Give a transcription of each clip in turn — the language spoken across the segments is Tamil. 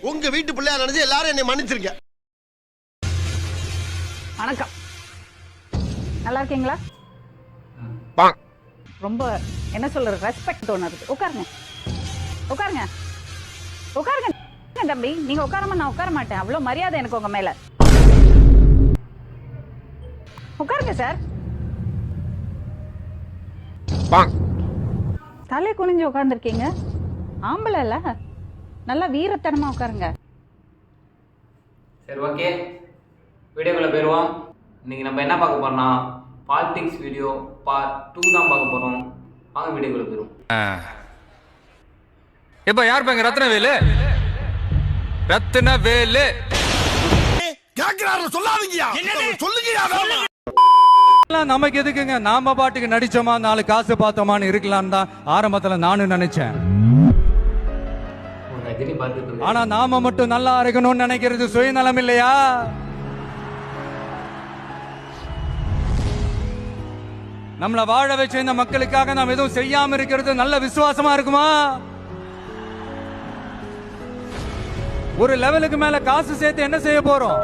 உங்க வீட்டு பிள்ளையா நினைச்சு எல்லாரும் என்னை மன்னிச்சிருங்க. வணக்கம். நல்லா இருக்கீங்களா? ரொம்ப என்ன சொல்றது ரெஸ்பெக்ட் தோணுது உட்காருங்க. உட்காருங்க. உட்காருங்க தம்பி. நீங்க உட்காராம நான் உட்கார மாட்டேன். அவ்வளவு மரியாதை எனக்கு உங்க மேல. உட்காருங்க சார் தலை குனிஞ்சு உட்கார்ந்துருக்கீங்க. ஆம்பளை இல்ல. நல்லா வீரத்தனமா உட்காருங்க. சரி ஓகே வீடியோக்குள்ளே போயிடுவோம் இன்றைக்கி நம்ம என்ன பார்க்க போறோம்னா பாலிடிக்ஸ் வீடியோ பார்ட் டூ தான் பார்க்க போகிறோம் வாங்க வீடியோக்குள்ளே போயிடுவோம் எப்ப யார் பாங்க ரத்னவேலு? ரத்னவேலு. கேக்குறாரு சொல்லாதீங்கயா சொல்லுங்கயா எல்லாம் நமக்கு எதுக்குங்க? நாம பாட்டுக்கு நடிச்சோமா? நாலு காசு பார்த்தோமான்னு இருக்கலாம்னு தான் ஆரம்பத்துல நானும் நினைச்சேன். ஆனா நாம மட்டும் நல்லா இருக்கணும்னு நினைக்கிறது சுயநலம் இல்லையா நம்மள வாழ வச்ச இந்த மக்களுக்காக நாம் எதுவும் செய்யாம இருக்கிறது நல்ல விசுவாசமா இருக்குமா? ஒரு லெவலுக்கு மேல காசு சேர்த்து என்ன செய்ய போறோம்?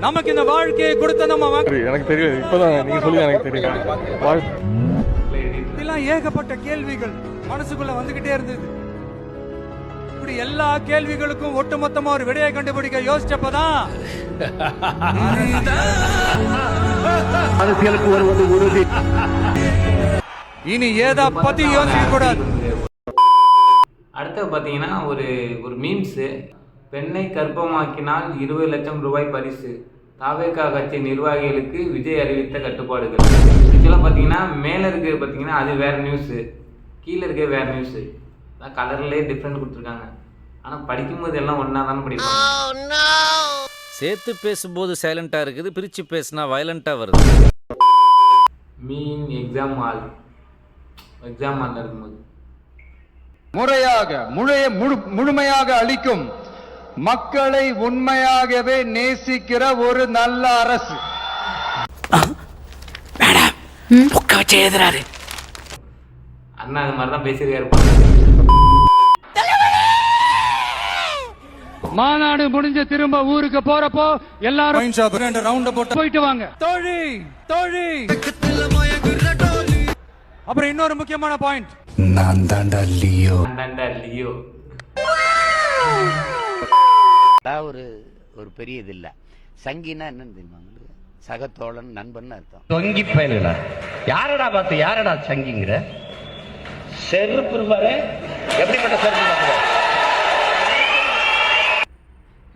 நமக்கு இந்த வாழ்க்கையை கொடுத்த நம்ம எனக்கு தெரியும் இப்பதான் நீங்க சொல்லி எனக்கு தெரியும் வாழ்- இதெல்லாம் ஏகப்பட்ட கேள்விகள் மனசுக்குள்ள வந்துகிட்டே இருந்தது. இப்படி எல்லா கேள்விகளுக்கும் ஒட்டுமொத்தமா ஒரு விடையை கண்டுபிடிக்க யோசிச்சப்பதான். இனி ஏதா பத்தி யோசிக்க கூடாது. அடுத்து பார்த்தீங்கன்னா ஒரு ஒரு மீம்ஸு பெண்ணை கர்ப்பமாக்கினால் இருபது லட்சம் ரூபாய் பரிசு. தாவேகா கட்சி நிர்வாகிகளுக்கு விஜய் அறிவித்த கட்டுப்பாடுகள். ஆக்சுவலாக பார்த்தீங்கன்னா மேலே இருக்கிறது பார்த்தீங்கன்னா அது வேற நியூஸு கீழே இருக்க வேற நியூஸு அதான் கலர்லேயே டிஃப்ரெண்ட் கொடுத்துருக்காங்க. ஆனால் படிக்கும்போது எல்லாம் ஒன்றா தானே படிப்பாங்க. சேர்த்து பேசும்போது சைலண்டா இருக்குது பிரிச்சு பேசினா வயலண்டா வருது. மீன் எக்ஸாம் ஹால் எக்ஸாம் ஹாலில் இருக்கும்போது. முறையாக முழைய முழு- முழுமையாக அளிக்கும் மக்களை உண்மையாகவே நேசிக்கிற ஒரு நல்ல அரசு. அண்ணா அது மாதிரி தான் பேசியிருக்காரு. மாநாடு முடிஞ்ச திரும்ப ஊருக்கு போறப்போ எல்லாரும் ரெண்டு ரவுண்ட போட்டு போயிட்டு வாங்க. தோழி தோழி. அப்புறம் இன்னொரு முக்கியமான பாயிண்ட் அந்தாண்டா லியோ. அதான் ஒரு ஒரு பெரிய இது இல்ல. சங்கினா என்னன்னு தெரியுமா? சகத்தோழன் நண்பன் அர்த்தம். தொங்கி பயலுங்களா யாரடா பார்த்து யாரடா சங்கிங்கிற? செருப்பு எப்படிப்பட்ட செருப்பு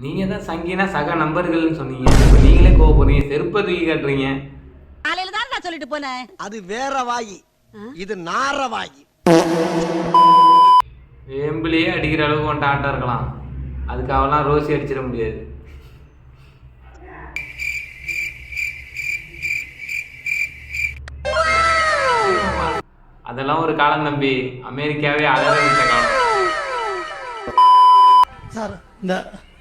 நீங்கள் தான் சங்கினா சக நண்பர்கள்னு சொன்னீங்க. இப்போ நீங்களே கோவப்படுறீங்க செருப்பை தூக்கி காட்டுறீங்க. காலையில தான் நான் சொல்லிட்டு போனேன். அது வேற வாயி. இது நார வாயி. வேம்பிலேயே அடிக்கிற அளவுக்கு வந்துட்டு ஆட்டம் இருக்கலாம். அதுக்காகலாம் ரோசி அடிச்சிட முடியாது. அதெல்லாம் ஒரு காலம் தம்பி. அமெரிக்காவே அலற விட்ட காலம். சார் இந்த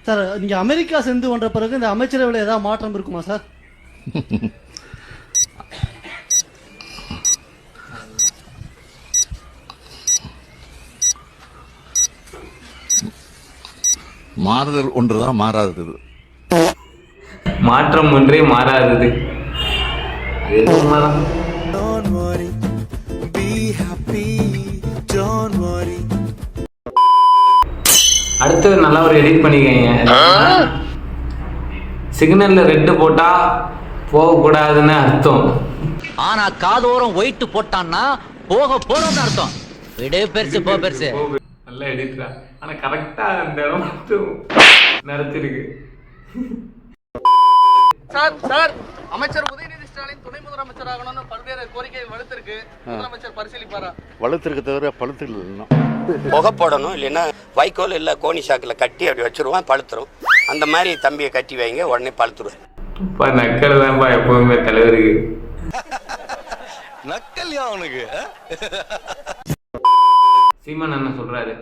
சார் இங்க அமெரிக்கா சென்று வந்த பிறகு இந்த அமைச்சரவையில் ஏதாவது மாற்றம் இருக்குமா சார்? மாறுதல் ஒன்றுதான் மாறாதது. மாற்றம் ஒன்றே மாறாதது. அது ஏதோ உண்மைதான்? அடுத்து நல்லா ஒரு எடிட் பண்ணிக்கங்க. சிக்னல்ல ரெட்டு போட்டா போகக்கூடாதுன்னு அர்த்தம். ஆனா காதோரம் ஒயிட் போட்டான்னா போக போறோம்னு அர்த்தம். விடு பெருசு போ பெருசு. நல்ல எடிட்டா ஆனா கரெக்டா அந்த இடம் மட்டும் நடத்திருக்கு சார் சார் அமைச்சர் உதயநிதி ஸ்டாலின் துணை முதலமைச்சர் ஆகணும்னு பல்வேறு கோரிக்கை வலுத்திருக்கு. முதலமைச்சர் பரிசீலிப்பாரா? வலுத்திருக்க தவிர பழுத்து இல்லைன்னா புகை போடணும் இல்லைன்னா வைக்கோல் இல்ல கோணி சாக்குல கட்டி அப்படி வச்சிருவான் பழுத்துரும். அந்த மாதிரி தம்பியை கட்டி வைங்க உடனே பழுத்துருவார் இப்ப நக்கல் தான்ப்பா எப்பவுமே தலைவருக்கு. நக்கல்யா அவனுக்கு? சீமான் என்ன சொல்றாரு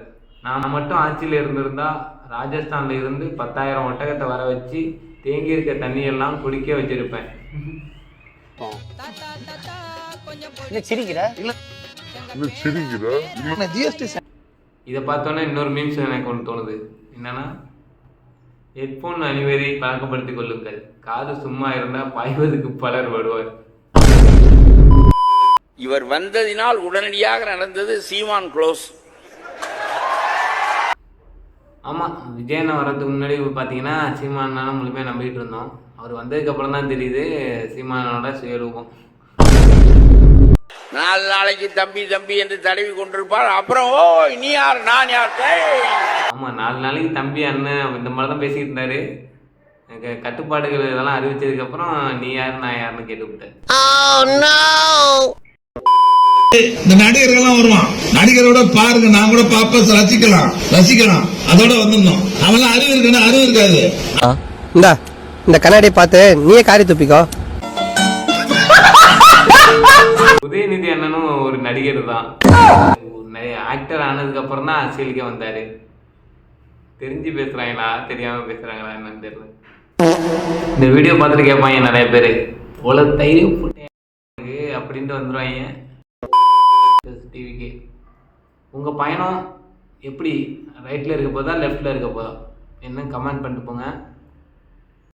நான் மட்டும் ஆட்சியில் இருந்திருந்தா ராஜஸ்தான்ல இருந்து பத்தாயிரம் ஒட்டகத்தை வர வச்சு தேங்கி இருக்க தண்ணியெல்லாம் குடிக்க வச்சிருப்பேன். சிரிக்கிற? சிரிக்கிற? ஜிஎஸ்டி இதை பார்த்தோன்னே இன்னொரு மீம்ஸ் எனக்கு ஒன்று தோணுது. என்னன்னா ஹெட்ஃபோன் அணிவதை பழக்கப்படுத்திக் கொள்ளுங்கள். காது சும்மா இருந்தால் பாய்வதற்கு பலர் வருவார். இவர் வந்ததினால் உடனடியாக நடந்தது சீமான் க்ளோஸ். ஆமாம் விஜயண்ணா வர்றதுக்கு முன்னாடி பார்த்தீங்கன்னா சீமானா முழுமையாக நம்பிக்கிட்டு இருந்தோம். அவர் வந்ததுக்கப்புறம் தான் தெரியுது சீமானோட சுயரூபம். நாலு நாளைக்கு தம்பி தம்பி என்று தடவி கொண்டிருப்பார் அப்புறம் ஓ நீ யார்? நான் யார்? டேய். ஆமாம் நாலு நாளைக்கு தம்பி அண்ணன் இந்த மாதிரி தான் பேசிக்கிட்டு இருந்தாரு. எனக்கு கட்டுப்பாடுகள் இதெல்லாம் அறிவிச்சதுக்கப்புறம் நீ யார் நான் யாருன்னு கேட்டுவிட்டேன். இந்த நடிகர்கள்லாம் வருவான். நடிகரோட பாருங்க நான் கூட பாப்ப ரசிக்கலாம் ரசிக்கலாம். அதோட வந்திருந்தோம். அவெல்லாம் அறிவு இருக்குன்னா அறிவு இருக்காது. இந்த இந்த கண்ணாடியை பார்த்து நீயே காரி துப்பிக்கோ. உதயநிதி அண்ணனும் ஒரு நடிகர் தான். ஆக்டர் ஆனதுக்கு அப்புறம் தான் அரசியலுக்கே வந்தாரு. தெரிஞ்சு பேசுறாங்களா? தெரியாம பேசுறாங்களா என்னன்னு தெரியல. இந்த வீடியோ பார்த்துட்டு கேட்பாங்க நிறைய பேர். இவ்வளோ தைரியம் அப்படின்ட்டு வந்துடுவாங்க டிவிக்கு உங்கள் பயணம் எப்படி? ரைட்டில் இருக்க போதா லெஃப்டில் இருக்க போதா? என்ன கமெண்ட் பண்ணிட்டு போங்க.